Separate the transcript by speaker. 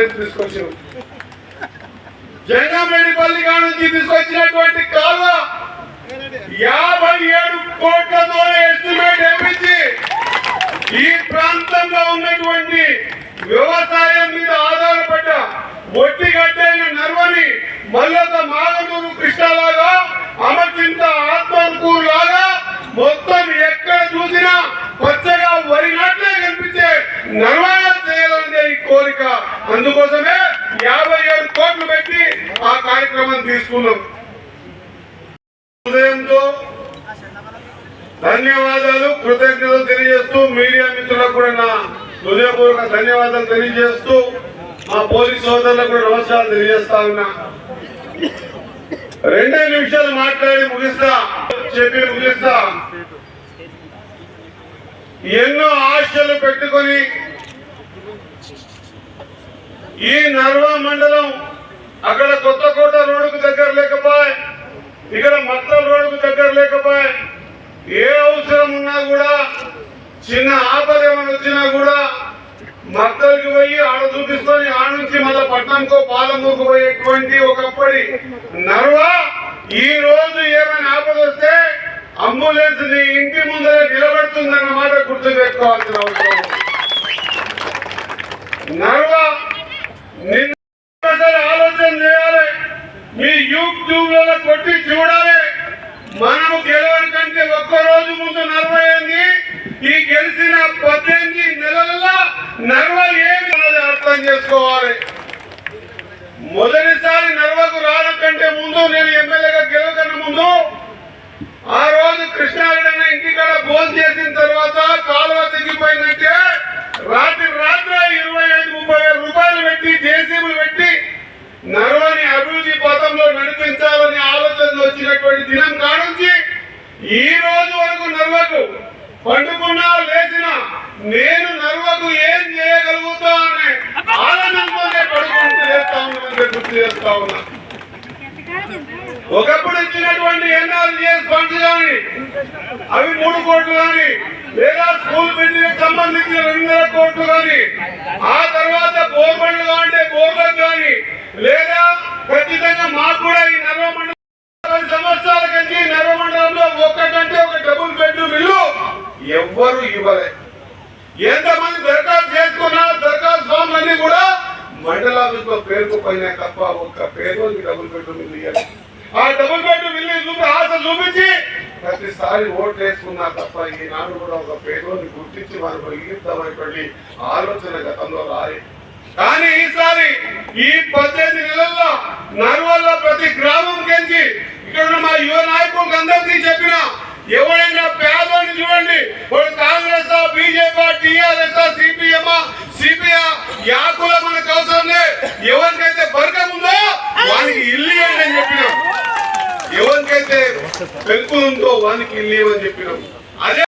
Speaker 1: గురించి తీసుకొచ్చారు. జగన్రెడ్డిపల్లి కాడ నుంచి తీసుకొచ్చినటువంటి కాల యాభై ఏడు కోట్లతో ఎస్టిమేట్ వేపించి ఈ ప్రాంతంలో ఉన్నటువంటి కోట్లు పెట్టి ఆ కార్యక్రమం తీసుకున్నాం. హృదయంతో ధన్యవాదాలు కృతజ్ఞతలు తెలియజేస్తూ మీడియా మిత్రులకు కూడా నా హృదయపూర్వక ధన్యవాదాలు తెలియజేస్తూ మా పోలీస్ సోదరులకు కూడా నమస్కారాలు తెలియజేస్తా ఉన్నా. రెండే నిమిషాలు మాట్లాడి ముగిస్తా చెప్పి ముగిస్తా. ఎన్నో ఆశలు పెట్టుకొని ఈ నర్వా మండలం అక్కడ కొత్తకోట రోడ్డుకు దగ్గర లేకపోయా ఇక్కడ మత్తల రోడ్డుకు దగ్గర లేకపోయా ఏ అవసరం ఉన్నా కూడా చిన్న ఆపద ఏమైనా వచ్చినా కూడా మత్తలకి పోయి ఆడ చూపిస్తుంది ఆడ నుంచి మళ్ళీ పట్టణంకో పాలమూరుకు పోయేటువంటి ఒకప్పటి నర్వ ఈ రోజు ఏమైనా ఆపద వస్తే అంబులెన్స్ని ఇంటి ముందరే నిలబడుతుంది అన్నమాట గుర్తు పెట్టుకోవాల్సిన అవసరం నర్వ నిన్న ఒకసారి ఆలోచన చేయాలి మీ యూట్యూబ్లలో కొట్టి చూడాలి మనము గెలవని కంటే ఒక్క రోజు ముందు నలభై అయింది ఈ గెలిచిన పద్దెనిమిది నెలలలో నలభై ఏమి అన్నది అర్థం చేసుకోవాలి. మొదటిసారి నర్వకు రావడం కంటే ముందు నేను ఎమ్మెల్యేగా గెలవకన్నా ముందు ఆ రోజు కృష్ణారెడ్డి ఇంటికాడ భోజనం చేసిన తర్వాత కాలువ తెగిపోయిందంటే రాత్రి రాత్రి ఇరవై ఐదు ముప్పై వేల రూపాయలు పెట్టి జేసీబులు పెట్టి నర్వని అభివృద్ధి పథంలో నడిపించాలని ఆలోచన వచ్చినటువంటి దినం కానుంచి ఈ రోజు వరకు నర్వకు పండుకున్నా లేచిన నేను నరువకు ఏం చేయగలుగుతా అనే ఆనందంతోనే పడుకుంటూ చేస్తా గుర్తు చేస్తా ఉన్నా. ఒకప్పుడు ఇచ్చినటువంటి ఎన్ఆర్జీఎస్ ఫండ్స్ కానీ అవి మూడు కోట్లు కానీ లేదా స్కూల్ బిల్డింగ్ సంబంధించిన రెండు వేల కోట్లు కానీ ఆ తర్వాత బోర్బండ్లు అంటే బోర్లకు కానీ లేదా ఖచ్చితంగా మాకు కూడా ఈ నర్వ మండలం పది సంవత్సరాల కంటే నర్వ మండలంలో ఒక్కటంటే ఒక డబుల్ బెడ్రూమ్ ఇల్లు ఎవ్వరు ఇవ్వలే. ఎంతమంది దరఖాస్తు చేసుకున్నా దరఖాస్తు ఫామ్ అన్ని కూడా మండలాభిలో పేరుకుపోయినా తప్ప ఒక్క పేరు డబుల్ బెడ్రూమ్ ఇల్లు ఇవ్వలేదు ఆ డబుల్ బెడ్రూమ్ ఇల్లు చూపి ఆశ చూపించి ప్రతిసారి ఓట్లు వేసుకున్నా తప్ప ఈనాడు కూడా ఒక పేరుని గుర్తించి వారు ఇద్దామనేటువంటి ఆలోచన గతంలో రాలి. కానీ ఈసారి ఈ పద్దెనిమిది నెలల్లో నర్వల్ల ప్రతి గ్రామం కెంచి ఇక్కడ మా యువ నాయకులకు అందరికీ చెప్పిన ఎవరైనా పేదోని చూడండి వాడు Congress BJP TRS CPM CPI యాకుల మనకు అవసరం ఎవరికైతే బర్గం ఉందో వానికి ఇల్లు ఇవ్వండి అని చెప్పినాం. ఎవరికైతే పెంకు ఉందో వానికి ఇల్లు ఇవ్వని చెప్పినాం. అదే